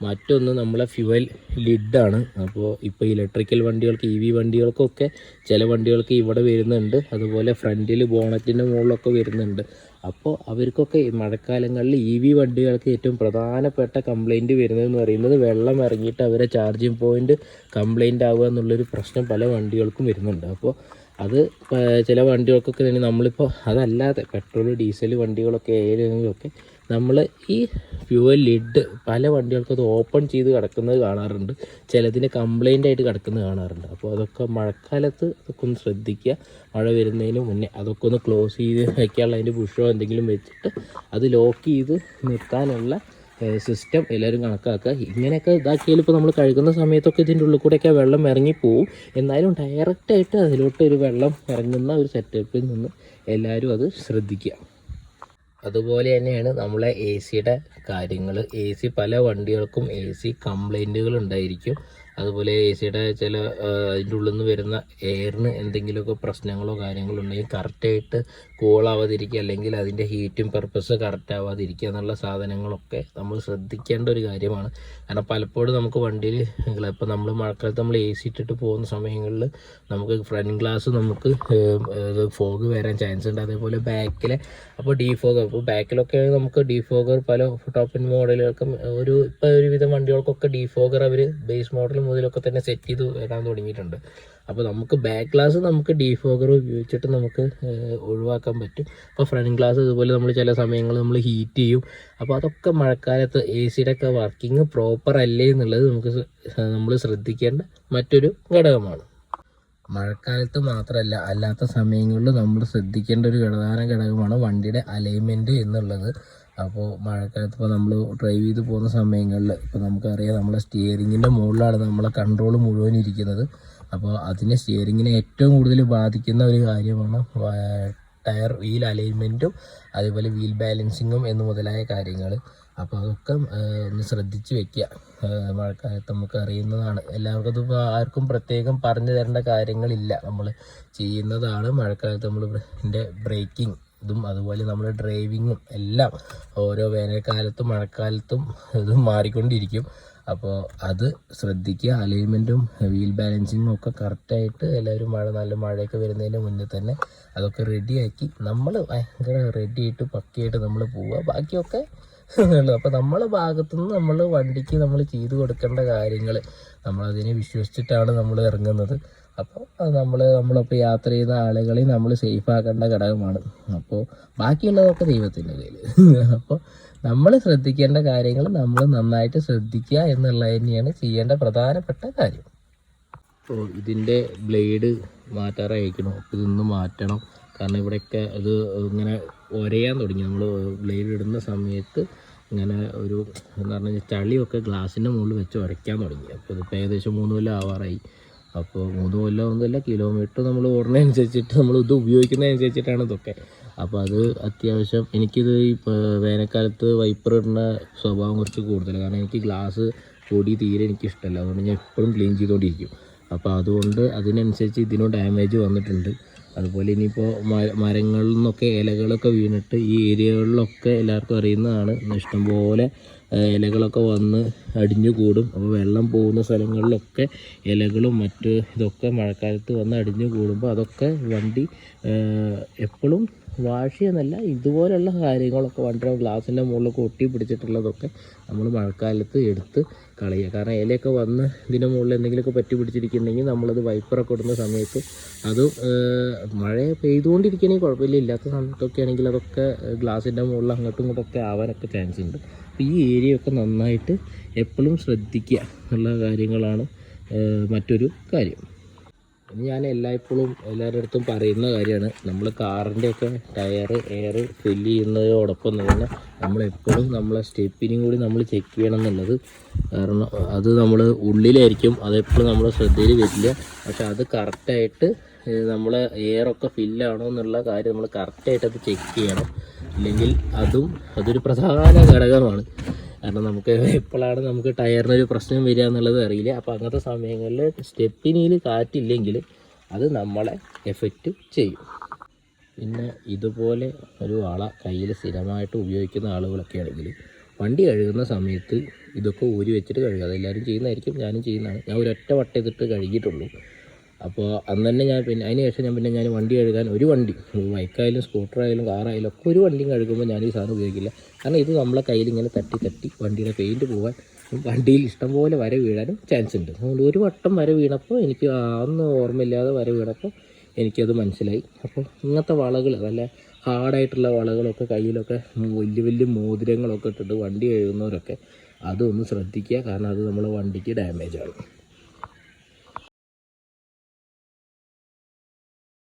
മറ്റൊന്ന് നമ്മളെ ഫ്യുവൽ ലിഡാണ് അപ്പോൾ ഇപ്പോൾ ഇലക്ട്രിക്കൽ വണ്ടികൾക്ക് ഇ വി വണ്ടികൾക്കൊക്കെ ചില വണ്ടികൾക്ക് ഇവിടെ വരുന്നുണ്ട്. അതുപോലെ ഫ്രണ്ടിൽ ബോണറ്റിന്റെ മുകളിലൊക്കെ വരുന്നുണ്ട്. അപ്പോൾ അവർക്കൊക്കെ മഴക്കാലങ്ങളിൽ ഇ വി വണ്ടികൾക്ക് ഏറ്റവും പ്രധാനപ്പെട്ട കംപ്ലൈന്റ് വരുന്നതെന്ന് പറയുന്നത് വെള്ളം ഇറങ്ങിയിട്ട് അവരെ ചാർജിങ് പോയിന്റ് കംപ്ലൈന്റ് ആവുക എന്നുള്ളൊരു പ്രശ്നം പല വണ്ടികൾക്കും വരുന്നുണ്ട്. അപ്പോൾ അത് ചില വണ്ടികൾക്കൊക്കെ തന്നെ നമ്മളിപ്പോൾ അതല്ലാതെ പെട്രോൾ ഡീസൽ വണ്ടികളൊക്കെ ഏതെങ്കിലുമൊക്കെ നമ്മൾ ഈ ഫ്യൂവൽ ലിഡ് പല വണ്ടികൾക്കും അത് ഓപ്പൺ ചെയ്ത് കിടക്കുന്നത് കാണാറുണ്ട്. ചിലതിന് കംപ്ലൈന്റ് ആയിട്ട് കിടക്കുന്നത് കാണാറുണ്ട്. അപ്പോൾ അതൊക്കെ മഴക്കാലത്ത് അതൊക്കെ ഒന്ന് ശ്രദ്ധിക്കുക. മഴ വരുന്നതിന് മുന്നേ അതൊക്കെ ഒന്ന് ക്ലോസ് ചെയ്ത് വയ്ക്കാനുള്ള അതിന്റെ പുഷോ എന്തെങ്കിലും വെച്ചിട്ട് അത് ലോക്ക് ചെയ്ത് നിർത്താനുള്ള സിസ്റ്റം എല്ലാവരും കണക്കാക്കുക. ഇങ്ങനെയൊക്കെ ഇതാക്കിയാൽ ഇപ്പോൾ നമ്മൾ കഴുകുന്ന സമയത്തൊക്കെ ഇതിന്റെ ഉള്ളിൽ കൂടെയൊക്കെ വെള്ളം ഇറങ്ങി പോവും. എന്നാലും ഡയറക്റ്റായിട്ട് അതിലോട്ട് ഒരു വെള്ളം ഇറങ്ങുന്ന ഒരു സെറ്റപ്പിൽ നിന്ന് എല്ലാവരും അത് ശ്രദ്ധിക്കുക. അതുപോലെ തന്നെയാണ് നമ്മളെ എ സിയുടെ കാര്യങ്ങൾ എ സി പല വണ്ടികൾക്കും എ സി കംപ്ലൈന്റുകൾ ഉണ്ടായിരിക്കും. അതുപോലെ എ സിയുടെ ചില അതിന്റെ ഉള്ളിൽ നിന്ന് വരുന്ന എയറിന് എന്തെങ്കിലുമൊക്കെ പ്രശ്നങ്ങളോ കാര്യങ്ങളോ ഉണ്ടെങ്കിൽ കറക്റ്റായിട്ട് കൂളാവാതിരിക്കുക അല്ലെങ്കിൽ അതിന്റെ ഹീറ്റും പർപ്പസ് കറക്റ്റ് ആവാതിരിക്കുക എന്നുള്ള സാധനങ്ങളൊക്കെ നമ്മൾ ശ്രദ്ധിക്കേണ്ട ഒരു കാര്യമാണ്. കാരണം പലപ്പോഴും നമുക്ക് വണ്ടിയിൽ ഇപ്പോൾ നമ്മൾ മഴക്കാലത്ത് നമ്മൾ എ സി ഇട്ടിട്ട് പോകുന്ന സമയങ്ങളിൽ നമുക്ക് ഫ്രണ്ട് ഗ്ലാസ് നമുക്ക് ഫോഗ് വരാൻ ചാൻസ് ഉണ്ട്. അതേപോലെ ബാക്കിലെ അപ്പോൾ ഡീഫോഗർ ഇപ്പോൾ ബാക്കിലൊക്കെ നമുക്ക് ഡീഫോഗർ പല ടോപ്പിൻ മോഡലുകൾക്കും ഒരു ഇപ്പോൾ ഒരുവിധം വണ്ടികൾക്കൊക്കെ ഡീഫോഗർ അവർ ബേസ് മോഡൽ മുതലൊക്കെ തന്നെ സെറ്റ് ചെയ്ത് വരാൻ തുടങ്ങിയിട്ടുണ്ട്. അപ്പോൾ നമുക്ക് ബാക്ക് ഗ്ലാസ് നമുക്ക് ഡീഫോഗർ ഉപയോഗിച്ചിട്ട് നമുക്ക് ഒഴിവാക്കാൻ പറ്റും. അപ്പോൾ ഫ്രണ്ട് ഗ്ലാസ് ഇതുപോലെ നമ്മൾ ചില സമയങ്ങൾ നമ്മൾ ഹീറ്റ് ചെയ്യും. അപ്പോൾ അതൊക്കെ മഴക്കാലത്ത് എ സിയുടെ ഒക്കെ വർക്കിംഗ് പ്രോപ്പർ അല്ലേ എന്നുള്ളത് നമുക്ക് നമ്മൾ ശ്രദ്ധിക്കേണ്ട മറ്റൊരു ഘടകമാണ്. മഴക്കാലത്ത് മാത്രമല്ല അല്ലാത്ത സമയങ്ങളിൽ നമ്മൾ ശ്രദ്ധിക്കേണ്ട ഒരു പ്രധാന ഘടകമാണ് വണ്ടിയുടെ അലൈൻമെന്റ് എന്നുള്ളത്. അപ്പോൾ മഴക്കാലത്ത് ഇപ്പോൾ നമ്മൾ ഡ്രൈവ് ചെയ്ത് പോകുന്ന സമയങ്ങളിൽ ഇപ്പോൾ നമുക്കറിയാം നമ്മളെ സ്റ്റിയറിങ്ങിന്റെ മുകളിലാണ് നമ്മളെ കൺട്രോൾ മുഴുവൻ ഇരിക്കുന്നത്. അപ്പോൾ അതിനെ സ്റ്റിയറിങ്ങിനെ ഏറ്റവും കൂടുതൽ ബാധിക്കുന്ന ഒരു കാര്യമാണ് ടയർ വീൽ അലൈൻമെന്റും അതേപോലെ വീൽ ബാലൻസിങ്ങും എന്ന് മുതലായ കാര്യങ്ങൾ അപ്പോൾ അതൊക്കെ ഒന്ന് ശ്രദ്ധിച്ച് വെക്കുക മഴക്കാലത്ത് നമുക്ക് അറിയുന്നതാണ്. എല്ലാവർക്കും അതിപ്പോൾ ആർക്കും പ്രത്യേകം പറഞ്ഞു തരേണ്ട കാര്യങ്ങളില്ല. നമ്മൾ ചെയ്യുന്നതാണ് മഴക്കാലത്ത് നമ്മൾ എന്റെ ബ്രേക്കിംഗ് ഇതും അതുപോലെ നമ്മൾ ഡ്രൈവിങ്ങും എല്ലാം ഓരോ വേനൽക്കാലത്തും മഴക്കാലത്തും ഇത് മാറിക്കൊണ്ടിരിക്കും. അപ്പോൾ അത് ശ്രദ്ധിക്കുക അലൈൻമെന്റും വീൽ ബാലൻസിങ്ങും ഒക്കെ കറക്റ്റായിട്ട് എല്ലാവരും മഴ നല്ല മഴയൊക്കെ വരുന്നതിന് മുന്നേ തന്നെ അതൊക്കെ റെഡിയാക്കി നമ്മൾ ഭയങ്കര റെഡിയായിട്ട് പക്കയായിട്ട് നമ്മൾ പോവുക ബാക്കിയൊക്കെ ഉള്ളു അപ്പോൾ നമ്മളെ ഭാഗത്തുനിന്ന് നമ്മൾ വണ്ടിക്ക് നമ്മൾ ചെയ്തു കൊടുക്കേണ്ട കാര്യങ്ങൾ നമ്മളതിനെ വിശ്വസിച്ചിട്ടാണ് നമ്മൾ ഇറങ്ങുന്നത്. അപ്പോൾ നമ്മൾ നമ്മളിപ്പോൾ യാത്ര ചെയ്യുന്ന ആളുകളെ നമ്മൾ സേഫ് ആക്കേണ്ട ഘടകമാണ്. അപ്പോൾ ബാക്കിയുള്ളതൊക്കെ ദൈവത്തിന്റെ കയ്യിൽ അപ്പോൾ നമ്മൾ ശ്രദ്ധിക്കേണ്ട കാര്യങ്ങൾ നമ്മൾ നന്നായിട്ട് ശ്രദ്ധിക്കുക എന്നുള്ളത് തന്നെയാണ് ചെയ്യേണ്ട പ്രധാനപ്പെട്ട കാര്യം. അപ്പോൾ ഇതിന്റെ ബ്ലേഡ് മാറ്റാറായിരിക്കണം? ഇതൊന്ന് മാറ്റണം. കാരണം ഇവിടെയൊക്കെ അത് ഇങ്ങനെ ഒരയാൻ തുടങ്ങി. നമ്മൾ ബ്ലേഡ് ഇടുന്ന സമയത്ത് ഇങ്ങനെ ഒരു എന്ന് പറഞ്ഞു കഴിഞ്ഞാൽ ചളിയൊക്കെ ഗ്ലാസിന്റെ മുകളിൽ വെച്ച് ഉരയ്ക്കാൻ തുടങ്ങി. അപ്പോൾ ഇതിപ്പോൾ ഏകദേശം മൂന്ന് കൊല്ലം ആവാറായി. അപ്പോൾ മൂന്ന് കൊല്ലം ഒന്നുമില്ല കിലോമീറ്റർ നമ്മൾ ഓടുന്നതനുസരിച്ചിട്ട് നമ്മൾ ഇത് ഉപയോഗിക്കുന്നതനുസരിച്ചിട്ടാണ് ഇതൊക്കെ. അപ്പോൾ അത് അത്യാവശ്യം എനിക്കിത് ഈ വേനൽക്കാലത്ത് വൈപ്പർ ഇടുന്ന സ്വഭാവം കുറച്ച് കൂടുതൽ. കാരണം എനിക്ക് ഗ്ലാസ് പൊടി തീരെ എനിക്കിഷ്ടമല്ല അതുകൊണ്ട് ഞാൻ എപ്പോഴും ക്ലീൻ ചെയ്തുകൊണ്ടിരിക്കും അപ്പോൾ അതുകൊണ്ട് അതിനനുസരിച്ച് ഇതിനും ഡാമേജ് വന്നിട്ടുണ്ട്. അതുപോലെ ഇനിയിപ്പോൾ മരങ്ങളിൽ നിന്നൊക്കെ ഇലകളൊക്കെ വീണിട്ട് ഈ ഏരിയകളിലൊക്കെ എല്ലാവർക്കും അറിയുന്നതാണ്. ഇഷ്ടംപോലെ ഇലകളൊക്കെ വന്ന് അടിഞ്ഞു കൂടും അപ്പോൾ വെള്ളം പോകുന്ന സ്ഥലങ്ങളിലൊക്കെ ഇലകളും മറ്റ് ഇതൊക്കെ മഴക്കാലത്ത് വന്ന് അടിഞ്ഞു കൂടുമ്പോൾ അതൊക്കെ വണ്ടി എപ്പോഴും വാഷ് എന്നല്ല ഇതുപോലെയുള്ള കാര്യങ്ങളൊക്കെ വണ്ടിയുടെ ഗ്ലാസിന്റെ മുകളിലൊക്കെ ഒട്ടി പിടിച്ചിട്ടുള്ളതൊക്കെ നമ്മൾ മഴക്കാലത്ത് എടുത്ത് കളയുക. കാരണം ഇലയൊക്കെ വന്ന് ഇതിന്റെ മുകളിൽ എന്തെങ്കിലുമൊക്കെ പറ്റി പിടിച്ചിരിക്കുന്നുണ്ടെങ്കിൽ നമ്മളത് വൈപ്പറൊക്കെ ഇടുന്ന സമയത്ത് അത് മഴ പെയ്തുകൊണ്ടിരിക്കുകയാണെങ്കിൽ കുഴപ്പമില്ല. ഇല്ലാത്ത സമയത്തൊക്കെ ആണെങ്കിൽ അതൊക്കെ ഗ്ലാസിന്റെ മുകളിൽ അങ്ങോട്ടും ഇങ്ങോട്ടൊക്കെ ആവാനൊക്കെ ചാൻസ് ഉണ്ട് അപ്പോൾ ഈ ഏരിയയൊക്കെ നന്നായിട്ട് എപ്പോഴും ശ്രദ്ധിക്കുക എന്നുള്ള കാര്യങ്ങളാണ് മറ്റൊരു കാര്യം. ഞാൻ എല്ലായ്പ്പോഴും എല്ലാവരുടെ അടുത്തും പറയുന്ന കാര്യമാണ് നമ്മൾ കാറിന്റെയൊക്കെ ടയർ എയർ ഫില്ല് ചെയ്യുന്നതോടൊപ്പം തന്നെ നമ്മളെപ്പോഴും നമ്മളെ സ്റ്റെപ്പിനും കൂടി നമ്മൾ ചെക്ക് ചെയ്യണം എന്നുള്ളത് കാരണം അത് നമ്മൾ ഉള്ളിലായിരിക്കും അതെപ്പോഴും നമ്മുടെ ശ്രദ്ധയിൽ വരില്ല. പക്ഷെ അത് കറക്റ്റായിട്ട് നമ്മൾ എയറൊക്കെ ഫില്ലാണോ എന്നുള്ള കാര്യം നമ്മൾ കറക്റ്റായിട്ട് അത് ചെക്ക് ചെയ്യണം. അല്ലെങ്കിൽ അതും അതൊരു പ്രധാന ഘടകമാണ്. കാരണം നമുക്ക് എപ്പോഴാണ് നമുക്ക് ടയറിന് ഒരു പ്രശ്നം വരിക എന്നുള്ളത് അറിയില്ല. അപ്പോൾ അങ്ങനത്തെ സമയങ്ങളിൽ സ്റ്റെപ്പിനിയിൽ കാറ്റില്ലെങ്കിൽ അത് നമ്മളെ എഫക്റ്റ് ചെയ്യും. പിന്നെ ഇതുപോലെ ഒരു വള കയ്യിൽ സ്ഥിരമായിട്ട് ഉപയോഗിക്കുന്ന ആളുകളൊക്കെ ആണെങ്കിൽ വണ്ടി കഴുകുന്ന സമയത്ത് ഇതൊക്കെ ഊരി വെച്ചിട്ട് കഴുകുക. അതെല്ലാവരും ചെയ്യുന്നതായിരിക്കും ഞാനും ചെയ്യുന്നതാണ്. ഞാൻ ഒരൊറ്റ വട്ടം ഇതിട്ട് കഴുകിയിട്ടുള്ളൂ. അപ്പോൾ അന്ന് തന്നെ ഞാൻ പിന്നെ അതിന് ശേഷം ഞാൻ പിന്നെ ഞാൻ വണ്ടി കഴുകാൻ ഒരു വണ്ടി ബൈക്കായാലും സ്കൂട്ടറായാലും കാറായാലും ഒക്കെ ഒരു വണ്ടിയും കഴുകുമ്പോൾ ഞാൻ ഈ സാധനം ഉപയോഗിക്കില്ല. കാരണം ഇത് നമ്മളെ കയ്യിൽ ഇങ്ങനെ തട്ടി തട്ടി വണ്ടിയുടെ പെയിന്റ് പോകാൻ വണ്ടിയിൽ ഇഷ്ടം പോലെ വര വീഴാനും ചാൻസ് ഉണ്ട്. അതുകൊണ്ട് ഒരു വട്ടം വര വീണപ്പോൾ എനിക്ക് അന്ന് ഓർമ്മയില്ലാതെ വര വീണപ്പോൾ എനിക്കത് മനസ്സിലായി. അപ്പോൾ ഇങ്ങനത്തെ വളകൾ നല്ല ഹാർഡായിട്ടുള്ള വളകളൊക്കെ കയ്യിലൊക്കെ വലിയ വലിയ മോതിരങ്ങളൊക്കെ ഇട്ടിട്ട് വണ്ടി കഴുകുന്നവരൊക്കെ അതൊന്ന് ശ്രദ്ധിക്കുക. കാരണം അത് നമ്മളെ വണ്ടിക്ക് ഡാമേജ് ആണ്.